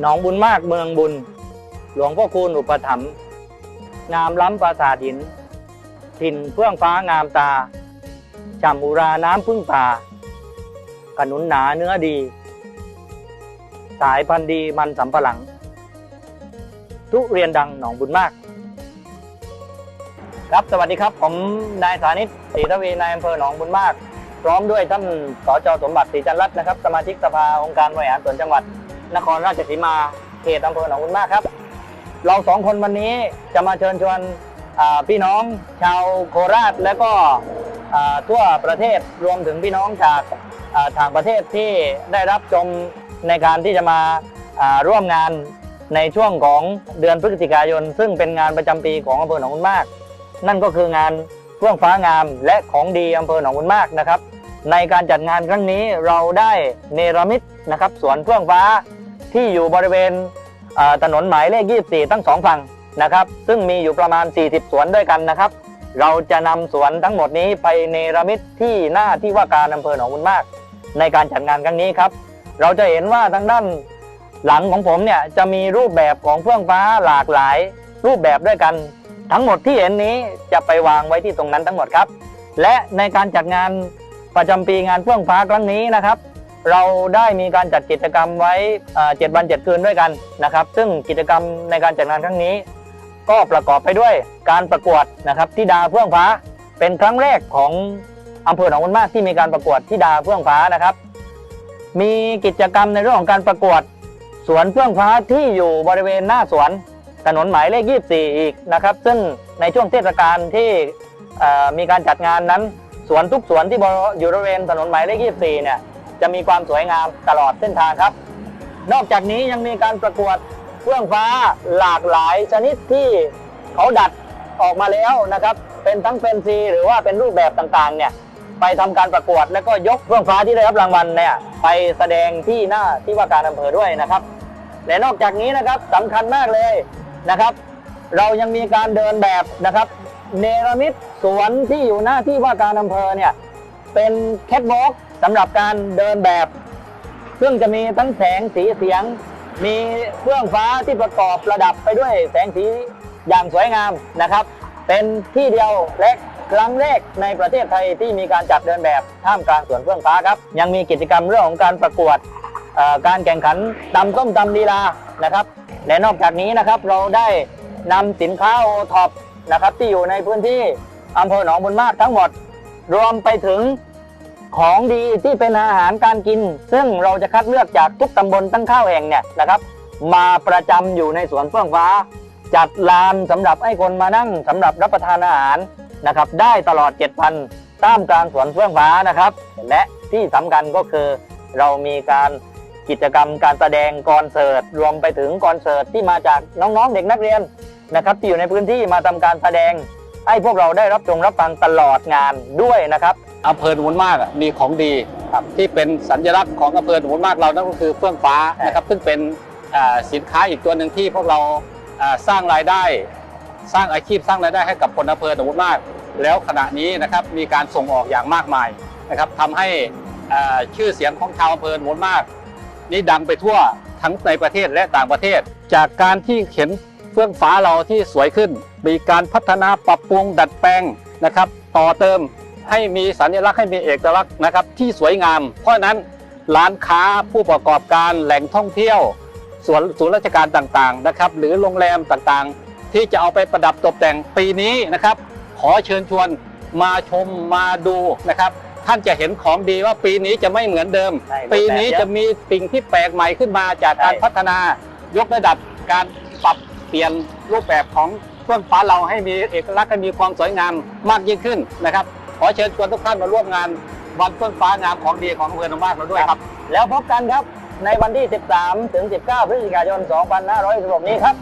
หนองบุญมากเมืองบุญ หลวงพ่อคูณอุปถัมภ์งามล้ำปราสาทหิน ถิ่นเฟื่องฟ้างามตาจำอุราน้ำพึ่งป่าขนุนหนาเนื้อดี สายพันธุ์ดีมันสำปะหลัง ทุเรียนดังหนองบุญมาก ครับสวัสดีครับ ผมนายสานิตศรีทวีนายอำเภอหนองบุญมาก พร้อมด้วยท่านสจสมบัติศรีจันรัตน์นะครับ สมาชิกสภาองค์การบริหารส่วนจังหวัด นครราชสีมาเขตอำเภอหนองบุญมากครับ เราสองคนวันนี้จะมาเชิญชวนพี่น้องชาวโคราชและก็ทั่วประเทศรวมถึงพี่น้องจากอ่าต่างประเทศที่ได้รับชมในการที่จะมาอ่าร่วมงานในช่วงของเดือนพฤศจิกายน ซึ่งเป็นงานประจำปีของอำเภอหนองบุญมาก นั่นก็คืองานเฟื่องฟ้างามและของดีอำเภอหนองบุญมากนะครับ ในการจัดงานครั้งนี้เราได้เนรมิตนะครับสวนเฟื่องฟ้า ที่อยู่บริเวณถนนหมายเลข 24 ทั้งสองฝั่งนะครับ ซึ่งมีอยู่ประมาณ 40 สวนด้วยกันนะครับ เราจะนำสวนทั้งหมดนี้ไปเนรมิตที่หน้าที่ว่าการอำเภอหนองบุญมาก ในการจัดงานครั้งนี้ครับ เราจะเห็นว่าทางด้านหลังของผมเนี่ยจะมีรูปแบบของเฟื่องฟ้าหลากหลาย รูปแบบด้วยกัน ทั้งหมดที่เห็นนี้จะไปวางไว้ที่ตรงนั้นทั้งหมดครับ และในการจัดงานประจำปีงานเฟื่องฟ้าครั้งนี้นะครับ เราได้มีการจัดกิจกรรมไว้เอ่อ7วัน7คืนด้วยกันนะครับ ซึ่งกิจกรรมในการจัดงานครั้งนี้ ก็ประกอบไปด้วยการประกวดนะครับที่ดาเฟื่องฟ้าเป็นครั้งแรกของอำเภอหนองบุญมากที่มีการประกวดที่ดาเฟื่องฟ้านะครับ มีกิจกรรมในเรื่องของการประกวดสวนเฟื่องฟ้าที่อยู่บริเวณหน้าสวนถนนหมายเลข 24 อีกนะครับ ซึ่งในช่วงเทศกาลที่มีการจัดงานนั้น สวนทุกสวนที่อยู่บริเวณถนนหมายเลข 24 เนี่ย จะมีความสวยงามตลอดเส้นทางครับ นอกจากนี้ยังมีการประกวดเฟื่องฟ้าหลากหลายชนิดที่เขาดัดออกมาแล้วนะครับ เป็นทั้งเป็นซีหรือว่าเป็นรูปแบบต่างๆเนี่ยไปทำการประกวดแล้วก็ยกเฟื่องฟ้าที่ได้รับรางวัลเนี่ยไปแสดงที่หน้าที่ว่าการอำเภอด้วยนะครับ และนอกจากนี้นะครับสำคัญมากเลยนะครับ เรายังมีการเดินแบบนะครับ เนรมิตสวนที่อยู่หน้าที่ว่าการอำเภอเนี่ย เป็นแคทวอล์กสำหรับการเดินแบบ ซึ่งจะมีทั้งแสงสีเสียง มีเครื่องฟ้าที่ประกอบประดับไปด้วยแสงสีอย่างสวยงามนะครับ เป็นที่เดียวและครั้งแรกในประเทศไทยที่มีการจัดเดินแบบท่ามกลางสวนเครื่องฟ้าครับ ยังมีกิจกรรมเรื่องของการประกวดการแข่งขันตำส้มตำลีลานะครับและนอกจากนี้นะครับเราได้นำสินค้าโอท็อปนะครับที่อยู่ในพื้นที่อำเภอหนองบุญมากทั้งหมด รวมไปถึง ของดีที่เป็นอาหารการกิน ซึ่งเราจะคัดเลือกจากทุกตำบลตั้งข้าวแห่งเนี่ยนะครับ มาประจำอยู่ในสวนเฟื่องฟ้า จัดลานสำหรับให้คนมานั่งสำหรับรับประทานอาหารนะครับ ได้ตลอด7วันท่ามกลางสวนเฟื่องฟ้านะครับ และที่สำคัญก็คือ เรามีการกิจกรรมการแสดงคอนเสิร์ตรวมไปถึงคอนเสิร์ตที่มาจากน้องๆเด็กนักเรียนนะครับ ที่อยู่ในพื้นที่มาทำการแสดง ให้พวกเราได้รับชมรับฟังตลอดงานด้วยนะครับอำเภอหนองบุญมากอะมีของดีที่เป็นสัญลักษณ์ของอำเภอหนองบุญมากเรานั่นก็คือเฟื่องฟ้านะครับซึ่งเป็นอ่าสินค้าอีกตัวหนึ่งที่พวกเราอ่าสร้างรายได้ สร้างอาชีพสร้างรายได้ให้กับคนอำเภอหนองบุญมาก แล้วขณะนี้นะครับมีการส่งออกอย่างมากมายนะครับทำให้อ่าชื่อเสียงของชาวอำเภอหนองบุญมาก นี่ดังไปทั่วทั้งในประเทศและต่างประเทศ จากการที่เห็น เฟื่องฟ้าเราที่สวยขึ้น มีการพัฒนาปรับปรุงดัดแปลงนะครับ ต่อเติมให้มีสัญลักษณ์ให้มีเอกลักษณ์นะครับ ที่สวยงาม เพราะฉะนั้นร้านค้าผู้ประกอบการแหล่งท่องเที่ยวส่วนศูนย์ราชการต่างๆนะครับ หรือโรงแรมต่างๆ ที่จะเอาไปประดับตกแต่งปีนี้นะครับ ขอเชิญชวนมาชมมาดูนะครับ ท่านจะเห็นของดีว่าปีนี้จะไม่เหมือนเดิมใช่ปีนี้จะมีสิ่งที่แปลกใหม่ขึ้นมาจากการใช่พัฒนายกระดับการปรับ เปลี่ยนรูปแบบของเครื่องฟ้าเราให้มีเอกลักษณ์ให้มีความสวยงามมากยิ่งขึ้นนะครับ ขอเชิญชวนทุกท่านมาร่วมงานวันเครื่องฟ้างามของดีของอำเภอหนองมากเราด้วยครับ แล้วพบกันครับในวันที่ 13 ถึง 19 พฤศจิกายน 2566 นี้ครับ